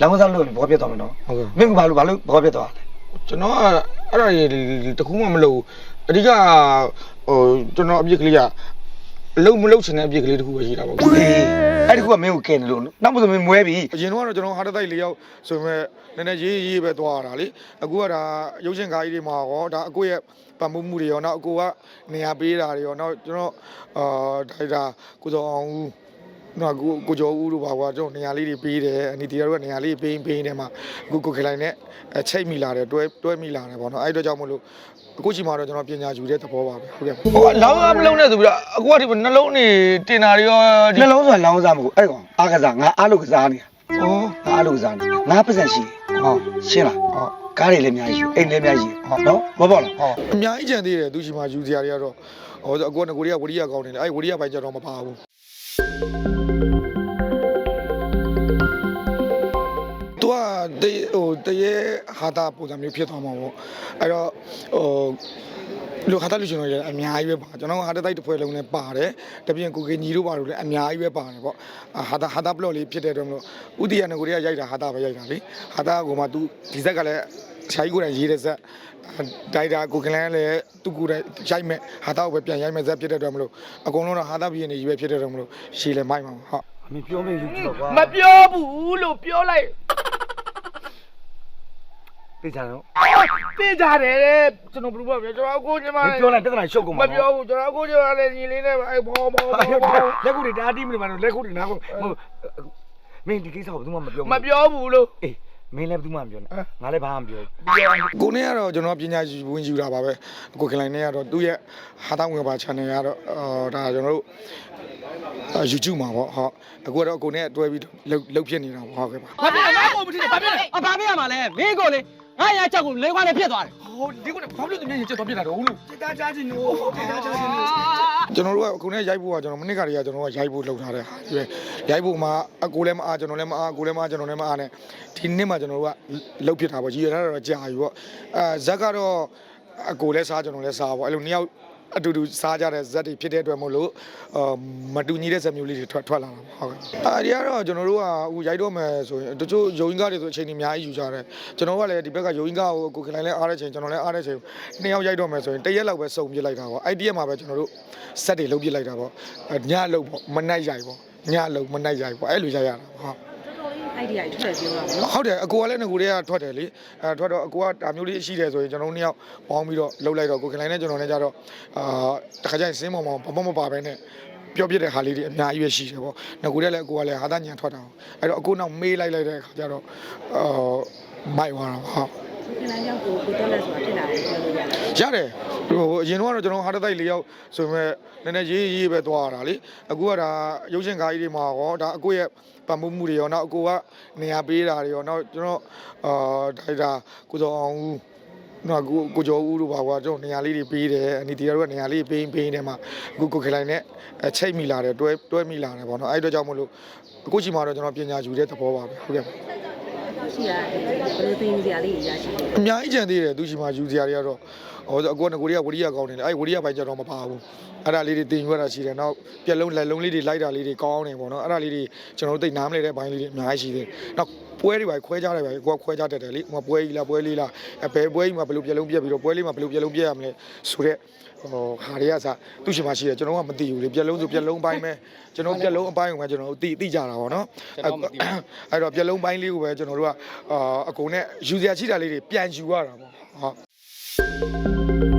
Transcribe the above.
လောင်းစားလို့ဘောပြတ်သွားမယ်နော်ဟုတ်ကဲ့မင်းကဘာလို့ဘာလို့ဘောပြတ်သွားလဲကျွန်တော်ကအဲ့ဒါကြီးတခုမှမလုပ်ဘူးအဓိကဟိုကျွန်တော်အပြစ်ကလေးကအလုံးမလုံးချင်တဲ့အပြစ်ကလေးတခုပဲရှိတာပေါ့အေးအဲ့ဒီကမင်းကိုကဲနေလို့နောက်မှဆိုမင်းမွဲပြီအရင်တော့ကျွန်တော်ဟာတတိုက်လေးရောက်ဆိုပေမဲ့နည်းနည်းရေးရေးပဲသွားရတာလေအခုကဒါရုပ်ရှင်ကားကြီးတွေမှာရောဒါအကိုရဲ့ပံမှုမှုတွေရောနောက်အကိုကနေရာပေးတာတွေရောနောက်ကျွန်တော်အာဒါဒါကိုစောအောင်ဦး နော်ကိုကိုကျော်ဦးတို့ပါကွာကျွန်တော်နေရာလေးတွေပေးတယ်အနီတီယာတို့ကနေရာလေးပေးပေးနေမှာအခုကိုခေလိုက်နဲ့အချိတ်မိလာတယ်တွဲတွဲမိလာတယ်ပေါ့နော်အဲ့အတွက်ကြောင့်မလို့အခုချိန်မှာတော့ကျွန်တော်ပညာယူတဲ့သဘောပါပဲဟုတ်ကဲ့ဟိုလောင်းကမလုံးနဲ့ဆိုပြီးတော့အခုကဒီနှလုံးနေတင်တာတွေရောနှလုံးဆိုတာလောင်းစားမဟုတ်အဲ့ကောင်အားကစားငါအားလို့ကစားနေတာဩငါအားလို့ကစားနေငါပတ်စံရှိတယ်ဟောရှင်းလားဟောကားတွေလည်းအများကြီးရှိအိမ်လည်းအများကြီးရှိနော်မပေါ့လားဟောအများကြီးကြံသေးတယ်သူရှိမှယူစရာတွေကတော့ဟောအကူကငကိုရီးကဝရီးကကောင်းနေတယ်အဲ့ဝရီးကပိုင်းကျတော့မပါဘူး တေးဟိုတရေဟာတာပုံစံမျိုးဖြစ်သွားမှာပေါ့အဲ့တော့ဟိုလူဟာတာလူရှင်တွေလည်းအများကြီးပဲပါကျွန်တော်ကဟာတာတိုက်တစ်ဖွဲလုံးနဲ့ပါတယ်တပြင်းကိုကင်ညီတို့ပါလို့လည်းအများကြီးပဲပါတယ်ပေါ့အာဟာတာဟာတာဘလော့လေးဖြစ်တဲ့အတွက်မလို့ဥတီရငကိုရီးကရိုက်တာဟာတာပဲရိုက်တာလေဟာတာကမှသူဒီဇက်ကလည်းခြိုင်းကိုယ်တိုင်ရေးတဲ့ဇက်ဒိုက်တာကိုကလန်းလည်းသူကိုယ်တိုင်ရိုက်မဲ့ဟာတာကိုပဲပြန်ရိုက်မဲ့ဇက်ဖြစ်တဲ့အတွက်မလို့အကုန်လုံးတော့ဟာတာပြင်းနေကြီးပဲဖြစ်တဲ့အတွက်မလို့ရှည်လည်းမိုက်မှာဟုတ်မင်းပြောမင်းယူကြည့်တော့ကွာမပြောဘူးလို့ပြောလိုက် သိချင်တော့သိကြတယ်တဲ့ကျွန်တော်ဘယ်လိုပြောကျွန်တော်အခုကျမမင်းပြောလိုက်ပြဿနာရှုပ်ကုန်မမှာ ပြောဘူးကျွန်တော်အခုကျမလည်းညီလေးနဲ့အဲဘောဘောဘော လက်ခုတွေတားတီးမနေမှာလက်ခုတွေနားကိုမင်းဒီကိစ္စကိုဘယ်သူမှမပြောမပြောဘူးလို့ အေးမင်းလည်းဘယ်သူမှမပြောနဲ့ငါလည်းဘာမှမပြောကိုနဲ့ကတော့ကျွန်တော်ပညာယူဝင်ယူတာပါပဲကိုကလိုင်းနဲ့ကတော့သူ့ရဲ့ဟာတာဝင်ပါ channel ကတော့အော်ဒါကျွန်တော်တို့အာ YouTube မှာပေါ့ဟုတ်အခုကတော့ကိုနဲ့တွဲပြီးလှုပ်လှုပ်ဖြစ်နေတာပေါ့ဟုတ်ကဲ့ပါ ဘာဖြစ်လဲငါ့ကိုမထင်ဘာဖြစ်လဲ အဘာပြရမှာလဲမင်းကိုလေ ငါရချက်ကိုလေးခွားနဲ့ဖြစ်သွားတယ်ဟိုဒီကုန်းဘာဖြစ်လို့သူမျက်ရည်ကျတော့ပြစ်တာတော့လို့တားကြားချင်လို့တားကြားချင်လို့ကျွန်တော်တို့ကအခုနဲ့ရိုက်ဖို့ကကျွန်တော်မနစ်ကတည်းကကျွန်တော်ကရိုက်ဖို့လုပ်ထားတဲ့ဟာဒီပဲရိုက်ဖို့မှာအကိုလည်းမအားကျွန်တော်လည်းမအားကိုလည်းမအားကျွန်တော်လည်းမအားနဲ့ဒီနေ့မှကျွန်တော်တို့ကလှုပ်ဖြစ်တာပေါ့ကြီးရတာတော့ကြာပြီပေါ့အဲဇက်ကတော့အကိုလည်းစားကျွန်တော်လည်းစားပေါ့အဲ့လိုနှစ်ယောက် အတူတူစားကြတဲ့ဇက်တွေဖြစ်တဲ့အတွက်မို့လို့အာမတူညီတဲ့ဇက်မျိုးလေးတွေထွက်ထွက်လာတာပေါ့ဟုတ်ကဲ့အာဒီကတော့ကျွန်တော်တို့ကအခုရိုက်တော့မယ်ဆိုရင်တချို့ယုံရင်းကားတွေဆိုအချိန်ကြီးအများကြီးယူကြတယ်ကျွန်တော်ကလည်းဒီဘက်ကယုံရင်းကားကိုကိုခင်လိုင်းလည်းအားတဲ့ချိန်ကျွန်တော်လည်းအားတဲ့ချိန်နှစ်ယောက်ရိုက်တော့မယ်ဆိုရင်တရက်လောက်ပဲစုံပြစ်လိုက်တာပေါ့အဲ့ဒီရက်မှာပဲကျွန်တော်တို့ဇက်တွေလုံးပြစ်လိုက်တာပေါ့ညအလုပ်ပေါ့မနိုင်ရိုက်ပေါ့ညအလုပ်မနိုင်ရိုက်ပေါ့အဲ့လိုရိုက်ရတာဟုတ် အိုင်ဒီယာထွက်ပြောတာပေါ့နော်ဟုတ်တယ်အကိုကလည်းငကိုတွေကထွက်တယ်လေအဲထွက်တော့အကိုကဒါမျိုးလေးရှိတယ်ဆိုရင်ကျွန်တော်တို့နှစ်ယောက်ပေါင်းပြီးတော့လှုပ်လိုက်တော့ကိုခင်လိုင်းနဲ့ကျွန်တော်နဲ့ကြတော့အာတခါကျရင်စင်းမောင်မောင်ဘာမှမပါဘဲနဲ့ပြောပြတဲ့ဟာလေးတွေအများကြီးပဲရှိတယ်ပေါ့ငကိုတွေကလည်းအကိုကလည်းဟာသားညံထွက်တာပေါ့အဲ့တော့အကိုနောက်မေးလိုက်လိုက်တဲ့အခါကျတော့အာမိုက်သွားတာပေါ့ ဟုတ်ခဏကြောင့်ကိုကိုတက်လက်ဆိုတာဖြစ်လာတယ်ပြောလို့ရတယ်ရတယ်ဟိုအရင်တော့ကျွန်တော်ဟာတတိုက်လေးရောက်ဆိုပေမဲ့နည်းနည်းရေးရေးပဲသွားရတာလေအခုကဒါရုပ်ရှင်ကားကြီးတွေမှာရောဒါအကိုရဲ့ပံမှုမှုတွေရောနောက်အကိုကနေရာပေးတာတွေရောနောက်ကျွန်တော်အာဒါဒါကိုစောအောင်ဦးနော်ကိုကိုကျော်ဦးတို့ပါကွာကျွန်တော်နေရာလေးတွေပေးတယ်အနီတီယာတို့ကနေရာလေးပေးပေးနေမှာအခုကိုခေလိုက်နဲ့အချိတ်မိလာတယ်တွဲတွဲမိလာတယ်ပေါ့နော်အဲ့အတွက်ကြောင့်မလို့အခုချိန်မှာတော့ကျွန်တော်ပညာယူတဲ့သဘောပါပဲဟုတ်ကဲ့ပါ ရှိရတယ်ဘယ်လိုသိနေကြလေးရရှိတယ်အများကြီးကြံသေးတယ်သူရှိမှယူစရာတွေကတော့ ဟောအကူကငကိုရီးကဝရီးကကောင်းနေတယ်အဲ့ဝရီးကပိုင်းကျတော့မပါဘူးအဲ့ဒါလေးတွေတင်ယူရတာရှိတယ်နောက်ပြက်လုံးလက်လုံးလေးတွေလိုက်တာလေးတွေကောင်းနေပေါ့နော်အဲ့ဒါလေးတွေကျွန်တော်တို့သိနားမလဲတဲ့ဘိုင်းလေးတွေအများကြီးရှိသေးတယ်နောက်ပွဲတွေပါခွဲကြတယ်ပါကိုကခွဲကြတတ်တယ်လေဟိုပွဲကြီးလားပွဲလေးလားအဘယ်ပွဲကြီးမှာဘယ်လိုပြက်လုံးပြက်ပြီးတော့ပွဲလေးမှာဘယ်လိုပြက်လုံးပြက်ရမလဲဆိုတော့ဟိုဟာတွေကစသူရှိမှရှိတယ်ကျွန်တော်ကမသိဘူးလေပြက်လုံးဆိုပြက်လုံးပိုင်းပဲကျွန်တော်ပြက်လုံးအပိုင်းကိုပဲကျွန်တော်တို့သိသိကြတာပေါ့နော်အဲ့တော့ပြက်လုံးပိုင်းလေးကိုပဲကျွန်တော်တို့ကအာအကုန်နဲ့ယူစရာရှိတာလေးတွေပြန်ယူရတာပေါ့ဟုတ် Música